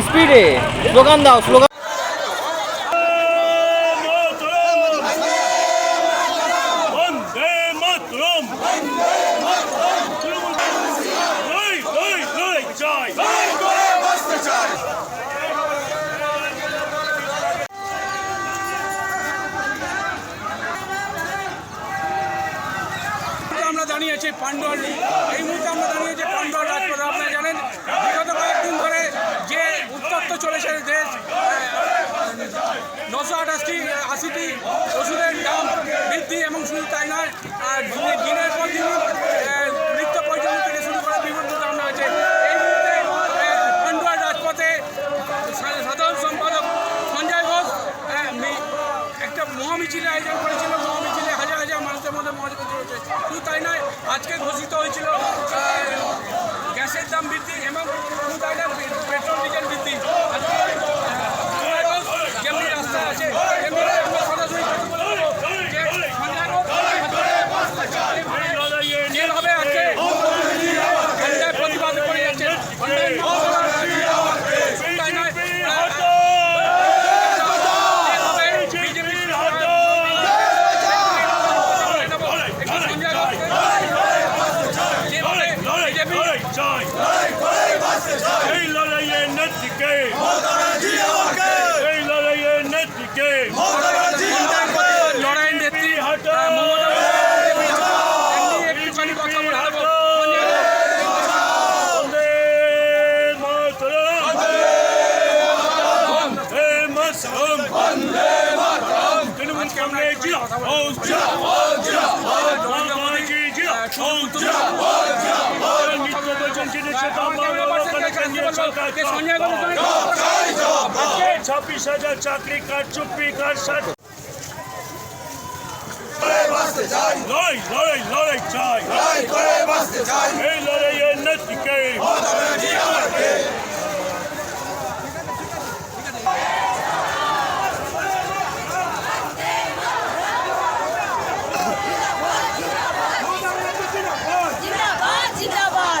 স্পিডে স্লোগান দাও স্লোগান আমরা এই মুহূর্তে আমরা দাঁড়িয়ে আছি পান্ডুয়ার রাজপথে আপনারা জানেন বিগত কয়েকদিন ধরে যে উত্তপ্ত চলেছে দেশ আঠাশটি আশিটি ওষুধের দাম বৃদ্ধি এবং শুধু তাই নয় আর দিনে- দিনের পর দিন নৃত্য পরিচালনা থেকে শুরু করে বিভিন্ন দাম রয়েছে। এই মুহূর্তে আহ, পান্ডুয়ার রাজপথে সাধারণ সম্পাদক সঞ্জয় ঘোষ একটা মহামিছিলের আয়োজন করেছিল। মহামিছিলে হাজার হাজার মানুষের মধ্যে মহামিছিল হয়েছে। শুধু তাই নয় আজকে ঘোষিত হয়েছিল গ্যাসের দাম বৃদ্ধি এবং শুধু তাই নয় পে- পেট্রোল ডিজেল বৃদ্ধি আজকে সঞ্জয় ঘোষ যেমনি রাস্তায় আছে তেমনি আমরা সরাসরি কথা বলব যে সঞ্জয় ঘোষ যেভাবে আজকে ঘন্টায় প্রতিবাদ করে যাচ্ছে অন্যান্য শুধু তাই নয় বিজেপি লড়াই লড়াই লড়াই চাই এই লড়াইয়ের নেত্রীকে এই লড়াইয়ের নেত্রীকে লড়াই নেত্রী হাঁটো একটুখানি কথা বলব বন্দে মাতরম বন্দে মাতরম তৃণমূল কংগ্রেস জিন্দাবাদ মমতা ব্যানার্জি জিন্দাবাদ নিত্য বলছেন জিনিসের দাম বাড়ানো লোকের কেন্দ্রীয় সরকার সঞ্জয় ঘোষ ছাব্বিশ হাজার চাকরি কার চুপ্পি কার ষাট লড়াই লড়াই লড়াই চাই এই লড়াইয়ের নেত্রীকে জিন্দাবাদ জিন্দাবাদ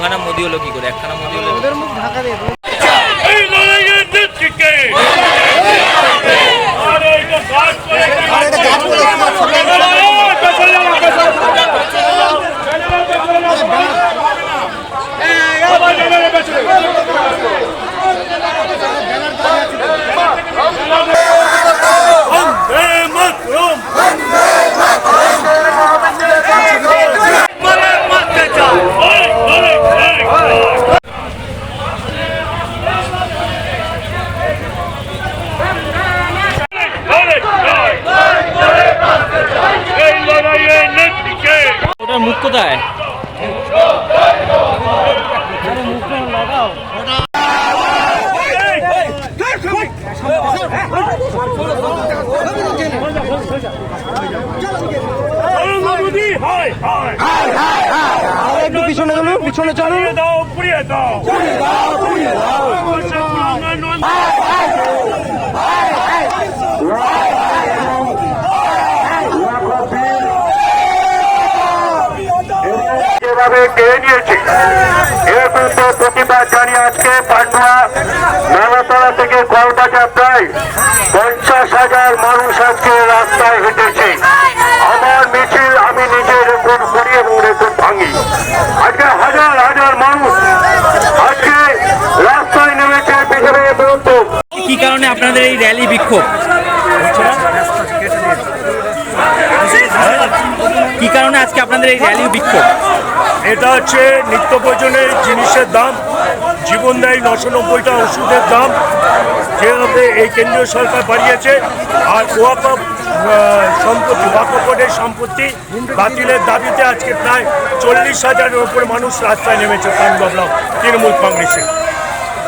দুখানা মোদি হলো কি করে। একখানা মোদি হলো এই লড়াইয়ের নেত্রীকে আরে এটা গাছ করে আরে এটা গাছ করে বন্দে মাতরম বন্দে মাতরম লড়াই লড়াই লড়াই এই লড়াইয়ের নেত্রীকে ওটার মুখ কোথায় নরেন্দ্র মোদী হয় হয় পিছনে চলো পিছনে চলো। দাও পুড়িয়ে দাও। পুড়িয়ে দাও পুড়িয়ে দাও। যেভাবে কেড়ে নিয়েছে। এর বিরুদ্ধে প্রতিবাদ জানিয়ে আজকে পান্ডুয়া মেলাতলা থেকে কলকাতা প্রায় পঞ্চাশ হাজার মানুষ র্যালি বিক্ষোভ। কি কারণে আজকে আপনাদের এই র্যালি বিক্ষোভ? এটা হচ্ছে নিত্য প্রয়োজনের জিনিসের দাম, জীবনদায়ী নশো নব্বইটা ওষুধের দাম, যেভাবে এই কেন্দ্রীয় সরকার বাড়িয়েছে, আর ওয়াকফ সম্পত্তি, ওয়াকফ বোর্ডের সম্পত্তি বাতিলের দাবিতে আজকে প্রায় চল্লিশ হাজারের ওপর মানুষ রাস্তায় নেমেছে তৃণমূল কংগ্রেসে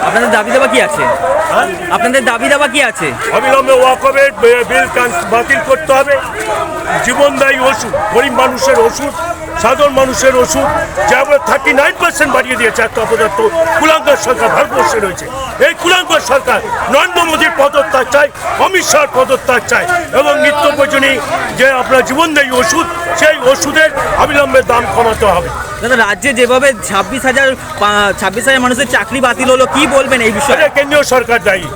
আপনাদের দাবি দাবা কি আছে? হ্যাঁ? আপনাদের দাবি দাবা কি আছে? অবিলম্বে ওয়াকফের বিল বাতিল করতে হবে। জীবনদায়ী ওষুধ গরিব মানুষের ওষুধ সাধারণ মানুষের ওষুধ যা থার্টি নাইন পার্সেন্ট বাড়িয়ে দিয়েছে একটা অপদার্থ কুলাঙ্গার সরকার ভারতবর্ষে রয়েছে। এই কুলাঙ্গার সরকার নরেন্দ্র মোদীর পদত্যাগ চাই অমিত শাহর পদত্যাগ চাই এবং নিত্য প্রয়োজনীয় যে আপনার জীবনদায়ী ওষুধ সেই ওষুধের অবিলম্বে দাম কমাতে হবে। দাদা রাজ্যে যেভাবে ছাব্বিশ হাজার ছাব্বিশ হাজার মানুষের চাকরি বাতিল হলো কি বলবেন এই বিষয়ে? কেন্দ্রীয় সরকার দায়ী।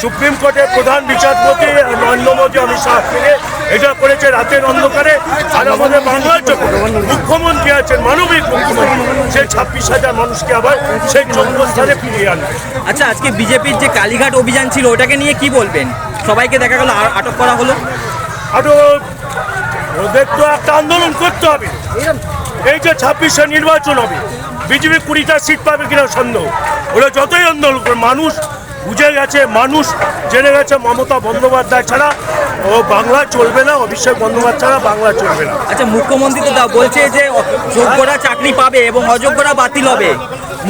সুপ্রিম কোর্টের প্রধান বিচারপতি নরেন্দ্র মোদী অমিত শাহ থেকে এটা করেছে রাতের অন্ধকারে আর আমাদের বাংলার যখন মুখ্যমন্ত্রী আছেন মানবিক মুখ্যমন্ত্রী। সেই ছাব্বিশ হাজার মানুষকে আবার সেই জন্মস্থানে ফিরিয়ে আনবে। আচ্ছা আজকে বিজেপির যে কালীঘাট অভিযান ছিল ওটাকে নিয়ে কি বলবেন? সবাইকে দেখা গেল আটক করা হলো। আরও ওদের তো একটা আন্দোলন করতে হবে। এই যে ছাব্বিশে নির্বাচন হবে বিজেপি কুড়িটা সিট পাবে কিনা সন্দেহ। ওরা যতই আন্দোলন করে মানুষ বুঝে গেছে, মানুষ জেনে গেছে মমতা বন্দ্যোপাধ্যায় ছাড়া। ও বাংলা চলবে না, অভিষেক বন্দ্যোপাধ্যায় ছাড়া বাংলা চলবে না। আচ্ছা মুখ্যমন্ত্রী তো বলছে যে যোগ্যরা চাকরি পাবে এবং অযোগ্যরা বাতিল হবে।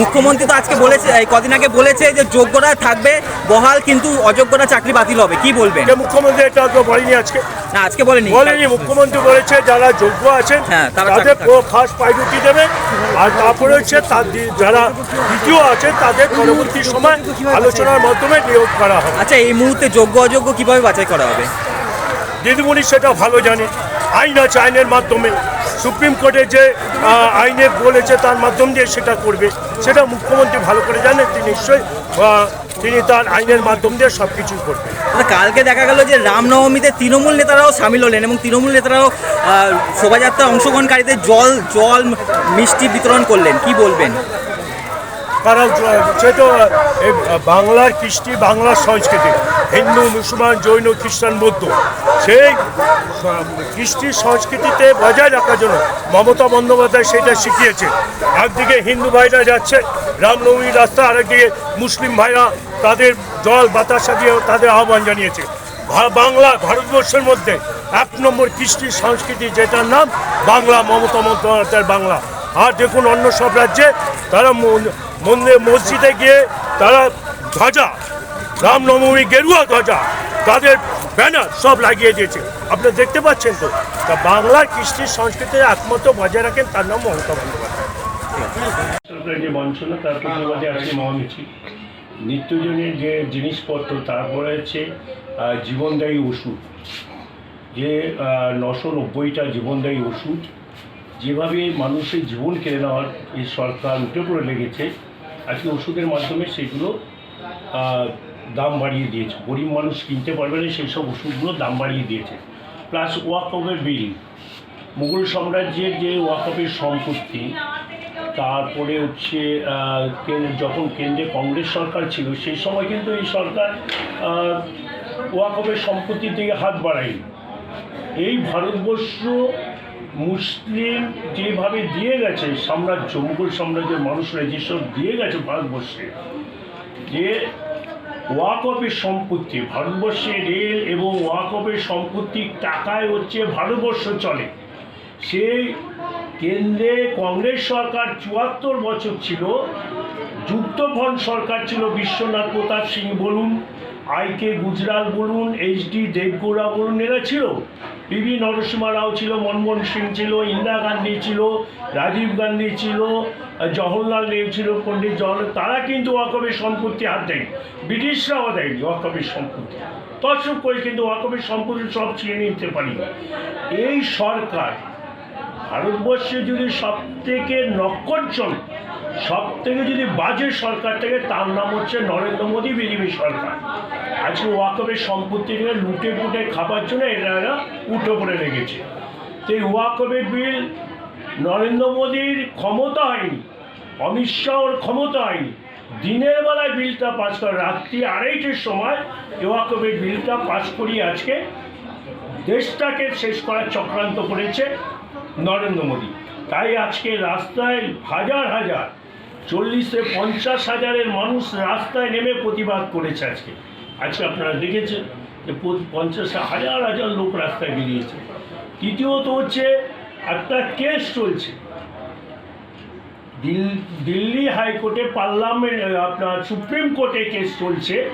মুখ্যমন্ত্রী তো আজকে বলেছে এই কদিন আগে বলেছে যে যোগ্যরা থাকবে বহাল কিন্তু অযোগ্যরা চাকরি বাতিল হবে। কি বলবেন? মুখ্যমন্ত্রী এটা তো বলেনি আজকে। না আজকে বলেনি। বলেনি মুখ্যমন্ত্রী বলেছে যারা যোগ্য আছেন হ্যাঁ, তাদের ফার্স্ট প্রায়োরিটি দেবে। আর তারপরে হচ্ছে যারা দ্বিতীয় আছে তাদের পরবর্তী সময় আলোচনার মাধ্যমে নিয়োগ করা হবে। আচ্ছা এই মুহূর্তে যোগ্য অযোগ্য কীভাবে বাছাই করা হবে? দিদিমণি সেটা ভালো জানে। আইন আছে আইনের মাধ্যমে। সুপ্রিম কোর্টে যে আইনে বলেছে তার মাধ্যম দিয়ে সেটা করবে সেটা মুখ্যমন্ত্রী ভালো করে জানেন তিনি নিশ্চয়ই তিনি তার আইনের মাধ্যম দিয়ে সব কিছুই করবেন। আচ্ছা, কালকে দেখা গেল যে রামনবমীতে তৃণমূল নেতারাও সামিল হলেন এবং তৃণমূল নেতারাও শোভাযাত্রা অংশগ্রহণকারীদের জল জল মিষ্টি বিতরণ করলেন কি বলবেন? কারণ জ- সে তো বাংলার কৃষ্টি বাংলার সংস্কৃতি। হিন্দু, মুসলমান, জৈন, খ্রিস্টান, বৌদ্ধ। সেই কৃষ্টি সংস্কৃতিতে বজায় রাখার জন্য মমতা বন্দ্যোপাধ্যায় সেটা শিখিয়েছে। একদিকে হিন্দু ভাইরা যাচ্ছে রামনবমী রাস্তা, আরেকদিকে মুসলিম ভাইরা তাদের জল, বাতাসা দিয়ে তাদের আহ্বান জানিয়েছে। বাংলা ভারতবর্ষের মধ্যে এক নম্বর কৃষ্টি সংস্কৃতি যেটার নাম বাংলা, মমতা বন্দ্যোপাধ্যায়ের বাংলা। আর দেখুন অন্য সব রাজ্যে তারা মন- মন্দির, মসজিদে গিয়ে তারা ধ্বজা রামনবমী গেরুয়া ধ্বজা, তাদের ব্যানার সব লাগিয়ে দিয়েছে। আপনারা দেখতে পাচ্ছেন তো, তা বাংলার কৃষ্টি সংস্কৃতি একমাত্র বজায় রাখেন, তার নাম মমতা বন্দ্যোপাধ্যায়। যে বঞ্চনা, তার প্রতিবাদে আজকে মহামিছিল নিত্যজনের যে জিনিসপত্র, তারপরে হচ্ছে জীবনদায়ী ওষুধ। যে নশো নব্বইটা জীবনদায়ী ওষুধ, যেভাবে মানুষের জীবন কেড়ে নেওয়ার এই সরকার উঠে পড়ে লেগেছে আজকে ওষুধের মাধ্যমে সেগুলো দাম বাড়িয়ে দিয়েছে। গরিব মানুষ কিনতে পারবে না, সেই সব ওষুধগুলো দাম বাড়িয়ে দিয়েছে। প্লাস ওয়াকফের বিল। মুঘল সাম্রাজ্যের যে ওয়াকফের সম্পত্তি, তারপরে হচ্ছে যখন কেন্দ্রে কংগ্রেস সরকার ছিল, সেই সময় কিন্তু এই সরকার ওয়াকফের সম্পত্তির দিকে হাত বাড়ায়নি। এই ভারতবর্ষ মুসলিম যেভাবে দিয়ে গেছে, সাম্রাজ্য, মুঘল সাম্রাজ্যের মানুষরা যেসব দিয়ে গেছে ভারতবর্ষে, যে ওয়াকফের সম্পত্তি, ভারতবর্ষে রেল এবং ওয়াকফের সম্পত্তির টাকায় হচ্ছে ভারতবর্ষ চলে। সেই কেন্দ্রে কংগ্রেস সরকার চুয়াত্তর বছর ছিল যুক্তফ্রন্ট সরকার ছিল বিশ্বনাথ প্রতাপ সিং বলুন আই কে গুজরাল বলুন এইচ ডি দেবগৌড়া বলুন, এরা ছিল। পিভি নরসিমা রাও ছিল, মনমোহন সিং ছিল, ইন্দিরা গান্ধী ছিল, রাজীব গান্ধী ছিল, জওহরলাল নেহরু ছিল, পণ্ডিত জওয়াহরলাল তারা কিন্তু ওয়াকফের সম্পত্তি হাত দেয়নি। ব্রিটিশরাও দেয়নি ওয়াকফের সম্পত্তি। তৎসব করে কিন্তু ওয়াকফের সম্পত্তি সব ছিঁড়ে নিতে পারি এই সরকার ভারতবর্ষে যদি সব থেকে নক্ষরজন সব থেকে যদি বাজে সরকার থেকে, তার নাম হচ্ছে নরেন্দ্র মোদী, বিজেপি সরকার। আজকে ওয়াকবের সম্পত্তি সম্পত্তিকে লুটে পুটে খাবার জন্য এরা উঠে পড়ে লেগেছে। তো এই ওয়াকফের বিল নরেন্দ্র মোদীর ক্ষমতা হয়নি, অমিত শাহর ক্ষমতা হয়নি। দিনের বেলায় বিলটা পাস করে, রাত্রি আড়াইটের সময় ওয়াকফের বিলটা পাস করিয়ে আজকে দেশটাকে শেষ করার চক্রান্ত করেছে নরেন্দ্র মোদী। তাই আজকে রাস্তায় হাজার হাজার চল্লিশে পঞ্চাশ হাজারের মানুষ রাস্তায় নেমে প্রতিবাদ করেছে আজকে। আজকে আপনারা দেখেছেন যে পঞ্চাশ হাজার হাজার লোক রাস্তায় বেরিয়েছে। তৃতীয়ত হচ্ছে একটা কেস চলছে। দিল্লি হাইকোর্টে পার্লামেন্ট আপনার সুপ্রিম কোর্টে কেস চলছে।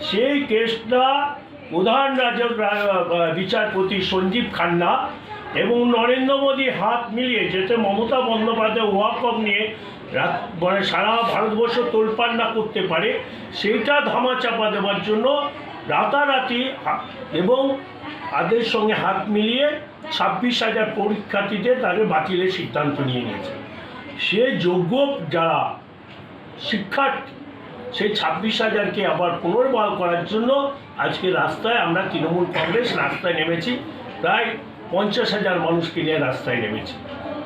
সেই কেসটা প্রধান রাজক, রা- বিচারপতি সঞ্জীব খান্না এবং নরেন্দ্র মোদী হাত মিলিয়ে, যেতে মমতা বন্দ্যোপাধ্যায় ওয়াকফ নিয়ে রাত মানে সারা ভারতবর্ষ তোলপাড় না করতে পারে, সেইটা ধামাচাপা দেওয়ার জন্য রাতারাতি এবং তাদের সঙ্গে হাত মিলিয়ে ছাব্বিশ হাজার পরীক্ষার্থীদের তাদের বাতিলের সিদ্ধান্ত নিয়ে নিয়েছে। সে যোগ্য যারা শিক্ষার্থী সেই ছাব্বিশ হাজারকে আবার পুনর্বহাল করার জন্য আজকে রাস্তায় আমরা তৃণমূল কংগ্রেস রাস্তায় নেমেছি, প্রায় পঞ্চাশ হাজার মানুষকে নিয়ে রাস্তায় নেমেছি।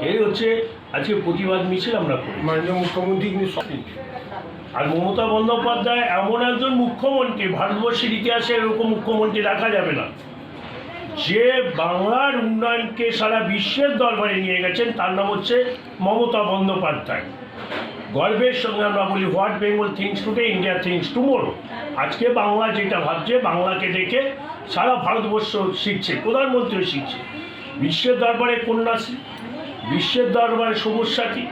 এই হচ্ছে আজকে প্রতিবাদ মিছিল আমরা করি মাননীয় মুখ্যমন্ত্রী কিন্তু আর মমতা বন্দ্যোপাধ্যায় এমন একজন মুখ্যমন্ত্রী ভারতবর্ষের ইতিহাসে এরকম মুখ্যমন্ত্রী দেখা যাবে না। যে বাংলার উন্নয়নকে সারা বিশ্বের দরবারে নিয়ে গেছেন তার নাম হচ্ছে মমতা বন্দ্যোপাধ্যায়। গর্বের সঙ্গে আমরা বলি what Bengal thinks today India thinks tomorrow. আজকে বাংলা যেটা ভাবছে বাংলাকে দেখে সারা ভারতবর্ষ শিখছে প্রধানমন্ত্রীও শিখছে। বিশ্বের দরবারে কন্যাশ্রী বিশ্বের দরবারে সমস্যা সাথী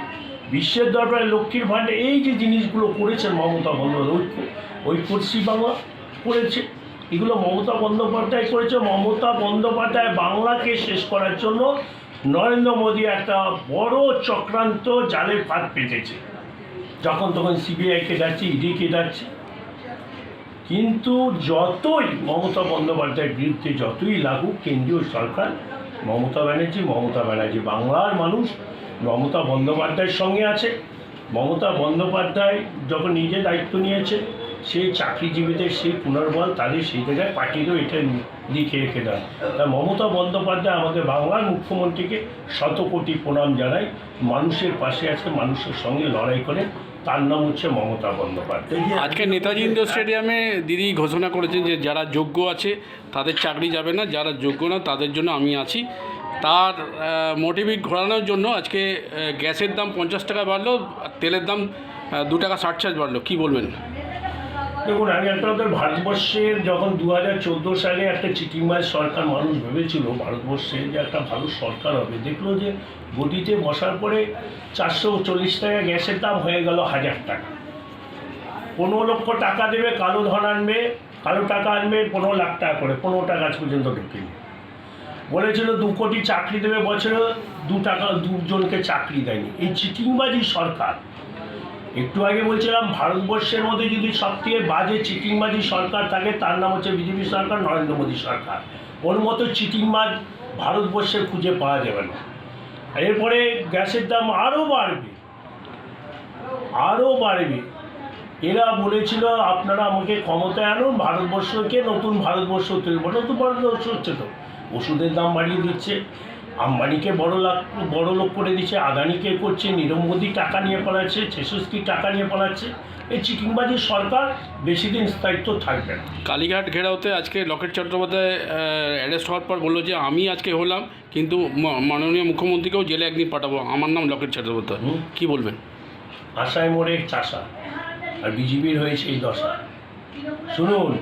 বিশ্বের দরবারে লক্ষ্মীর ভাণ্ডে এই যে জিনিসগুলো করেছেন মমতা বন্দ্যোপাধ্যায়, ঐক্য ঐক্যশ্রী বাংলা করেছে। এগুলো মমতা বন্দ্যোপাধ্যায় করেছে। মমতা বন্দ্যোপাধ্যায় বাংলাকে শেষ করার জন্য নরেন্দ্র মোদী একটা বড় চক্রান্ত জালের ফাঁদ পেতেছে। যখন তখন সিবিআইকে ডাকছে, ইডিকে ডাকছে। কিন্তু যতই মমতা বন্দ্যোপাধ্যায়ের বিরুদ্ধে যতই লাগুক, কেন্দ্রীয় সরকার মমতা ব্যানার্জি মমতা ব্যানার্জি বাংলার মানুষ, মমতা বন্দ্যোপাধ্যায়ের সঙ্গে আছে। মমতা বন্দ্যোপাধ্যায় যখন নিজে দায়িত্ব নিয়েছে সেই চাকরিজীবীদের সেই পুনর্বল তাদের সেই জায়গায় পার্টিরও এটা লিখে রেখে দেন। তা মমতা বন্দ্যোপাধ্যায় আমাদের বাংলার মুখ্যমন্ত্রীকে শত কোটি প্রণাম জানাই। মানুষের পাশে আছে, মানুষের সঙ্গে লড়াই করে। তার নাম হচ্ছে মমতা বন্দ্যোপাধ্যায়। আজকে নেতাজি ইন্ডোর স্টেডিয়ামে দিদি ঘোষণা করেছেন যে যারা যোগ্য আছে তাদের চাকরি যাবে না যারা যোগ্য না তাদের জন্য আমি আছি। তার মোটিভিট ঘোরানোর জন্য আজকে গ্যাসের দাম পঞ্চাশ টাকা বাড়লো আর তেলের দাম দু টাকা ষাট চার্জ বাড়লো। কী বলবেন? দেখুন, আমি একটা ভারতবর্ষের যখন দু হাজার চোদ্দ সালে একটা চিটিংবাজ সরকার মানুষ ভেবেছিল ভারতবর্ষে যে একটা ভালো সরকার হবে, দেখল যে গদিতে বসার পরে চারশো চল্লিশ টাকা গ্যাসের দাম হয়ে গেল হাজার টাকা। পনেরো লক্ষ টাকা দেবে, কালো ধন আনবে, কালো টাকা আনবে, পনেরো লাখ টাকা করে, পনেরো টাকা আজ পর্যন্ত ঢুকেনি। বলেছিল দু কোটি চাকরি দেবে বছরে, দু টাকা, দুজনকে চাকরি দেয়নি। এই চিটিংবাজি সরকার একটু আগে বলছিলাম, ভারতবর্ষের মধ্যে যদি সবথেকে বাজে চিটিংবাজি সরকার থাকে, তার নাম হচ্ছে বিজেপি সরকার, নরেন্দ্র মোদী সরকার। ওর মতো চিটিংবাজ ভারতবর্ষে খুঁজে পাওয়া যাবে না। এরপরে গ্যাসের দাম আরও বাড়বে। আরও বাড়বে। এরা বলেছিল, আপনারা আমাকে ক্ষমতায় আনুন, ভারতবর্ষকে নতুন ভারতবর্ষ তৈরি। নতুন ভারতবর্ষ হচ্ছে তো। ওষুধের দাম বাড়িয়ে দিচ্ছে। আম্বানিকে বড় লাখ বড় লোক করে দিচ্ছে আদানিকে করছে নীরব মোদী টাকা নিয়ে পালাচ্ছে ছেষট্টি টাকা নিয়ে পালাচ্ছে এই চিকিংবাজি সরকার বেশি দিন স্থায়িত্ব থাকবে না। কালীঘাট ঘেরাওতে আজকে লকেট চট্টোপাধ্যায় অ্যারেস্ট হওয়ার পর বলল যে আমি আজকে হলাম কিন্তু মাননীয় মুখ্যমন্ত্রীকেও জেলে একদিন পাঠাবো আমার নাম লকেট চট্টোপাধ্যায়। কী বলবেন? আশায় মোড়ে চাষা আর বিজেপির হয়েছে এই দশা। শুনুন।